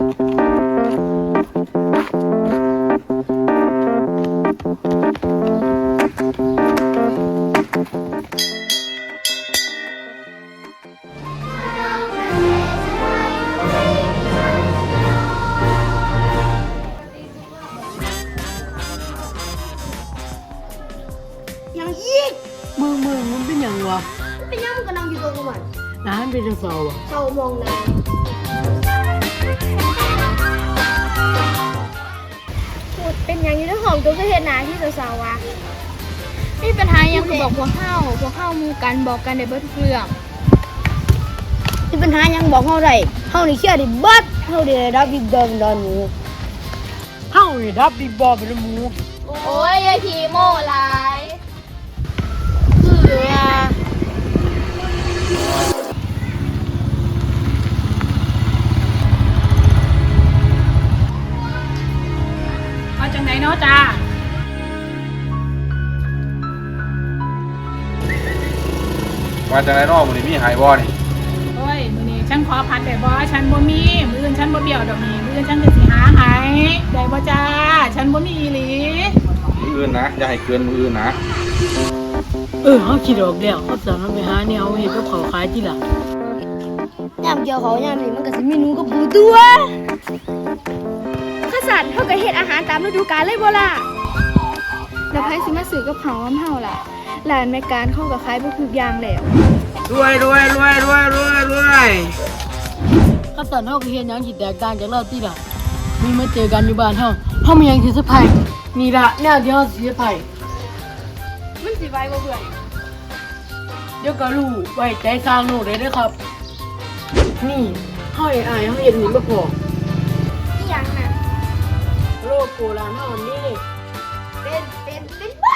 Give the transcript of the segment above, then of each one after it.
ยังอีกมึงมึงมันเป็นหยังวะมัน เป็นยังมึงก็นั่งอยู่ตัวกูมันร้านเป็นจังซอวะเศร้ามองหนะพูดเป็นอย่างอยู่ในห้องตัวก็เห็นหนาที่สาวๆวะมีปัญหาหยังก็บอกพวกเฮาพวกเฮาหมู่กันบอกกันได้เบิดทุกเรื่องมีปัญหายังบอกเฮาได้เฮานี่เครียดดิเบิดเฮาได้รับบิ๊กดอนดอนหนูเฮ้านี่ดับดีบอเป็นหมูโอ้ยยายทีโม่หลายคือว่าเอา ว่าจังไรเนอกมันมีหายบ่นี่โอ้ยมื้อนี้ฉันขอพัดได้บ่ฉันบ่มีมื้ออื่นฉันบ่เบี้ยวดอกนี้มื้ออื่นฉันก็สิหาให้ได้บ่จ้าฉันบ่มีอีหลีมืออื่นนะอย่าให้เกินมืออื่นนะเออเขาคิดออกแล้วเขาสั่งให้ไปหาแนวเห็ดกับเขาวขายที่หลังยามเกี่ยวเขายามนี่มันก็สิมีหนูกับปูตัวข้าสัตว์เฮาก็เฮ็ดอาหารตามฤดูกาลเลยบ่ล่ะแล้วไผสิมาซื้อกับเฮากับเฮาล่ะ ร้านแม่การเขาก็ขายบ่ทุกอย่างแล้วรวยรวยรวยรวยรวยรวยเขาสั่งเขาก็เห็นหยังที่แตกต่างจากเราที่หลังมีมาเจอกันอยู่บ้านเฮาเฮามีหยังที่สะพายนี่ละแนวที่เฮาสิสะพายมันสิไว้บ่เบื่อเดี๋ยวก็รู้ไว้ใจสร้างโลกได้เด้อครับ นี่เฮาเฮ็ดอายเฮาเฮ็ดนี่บ่พออีหยังน่ะโลกโบราณเฮาอันนี้เป็นเป็นเป็น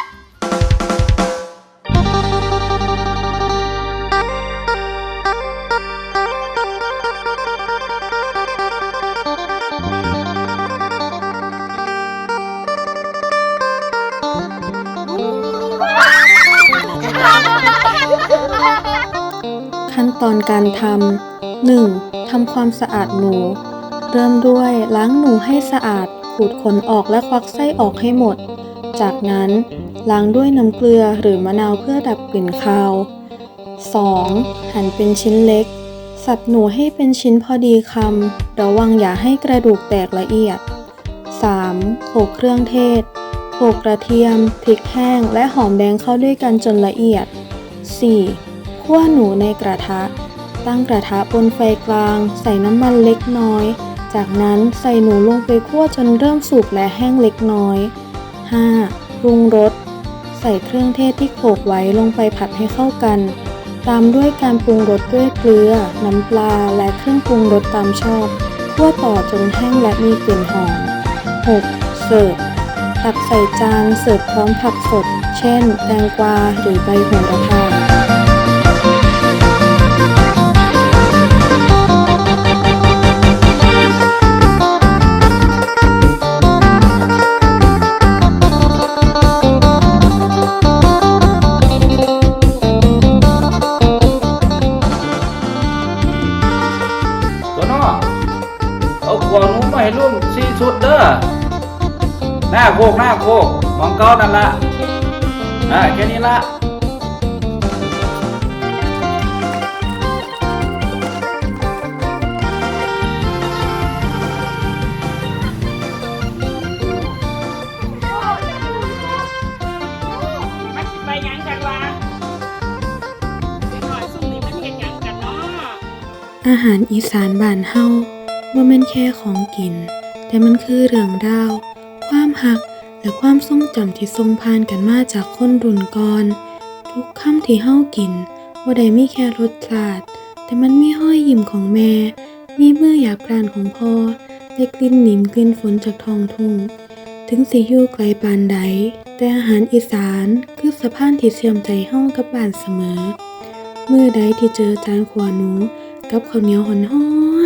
ขั้นตอนการทำ 1. ทำความสะอาดหนู เริ่มด้วยล้างหนูให้สะอาด ขูดขนออกและควักไส้ออกให้หมด จากนั้นล้างด้วยน้ำเกลือหรือมะนาวเพื่อดับกลิ่นคาว 2. หั่นเป็นชิ้นเล็ก สับหนูให้เป็นชิ้นพอดีคำ ระวังอย่าให้กระดูกแตกละเอียด 3. โขลกเครื่องเทศ ลกกระเทียม พริกแห้ง และหอมแดงเข้าด้วยกันจนละเอียด 4. คั่วหนูในกระทะ ตั้งกระทะบนไฟกลาง ใส่น้ำมันเล็กน้อย จากนั้นใส่หนูลงไปคั่วจนเริ่มสุกและแห้งเล็กน้อย 5. ปรุงรส ใส่เครื่องเทศที่โขลกไว้ลงไปผัดให้เข้ากัน ตามด้วยการปรุงรสด้วยเกลือ น้ำปลา และเครื่องปรุงรสตามชอบ คั่วต่อจนแห้งและมีกลิ่นหอม 6. เสิร์ฟ ตักใส่จานเสิร์ฟพร้อมผักสด เช่น แตงกวาหรือใบโหระพาตัวน้อเอาขวานู้นมาให้รุ่นสี่ชุดเด้อ หน้าโคกหน้าโคกมองเก้านั่นละอ่าแค่นี้ละมันสิไปหยังกันวะเด็กน้อยซุ่มนี่มันเฮ็ดหยังกันเนาะ อาหารอีสานบ้านเฮาบ่แม่นแค่ของกิน แต่มันคือเรื่องราว ความหัก และความทรงจำที่ทรงผ่านกันมาจากคนรุ่นก่อน ทุกคำที่เฮากินบ่ได้มีแค่รสชาติแต่มันมีห้อยยิ้มของแม่ มีมือหยาบกรานของพ่อและกลิ่นหนิมกลิ่นฝนจากท้องทุ่ง ถึงสิอยู่ไกลปานใด แต่อาหารอีสานคือสะพานที่เชื่อมใจเฮากับบ้านเสมอมือใดที่เจอจานขวานูกับข้าวเหนียวหอ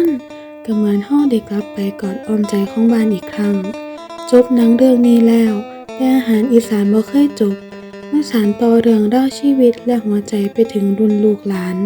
นๆก็เหมือนเฮาได้กลับไปกอดอ้อมใจของบ้านอีกครั้ง จบหนังเรื่องนี้แล้ว แต่อาหารอีสานบ่เคยจบ เมื่อสานต่อเรื่องเล่าชีวิตและหัวใจไปถึงรุ่นลูกหลาน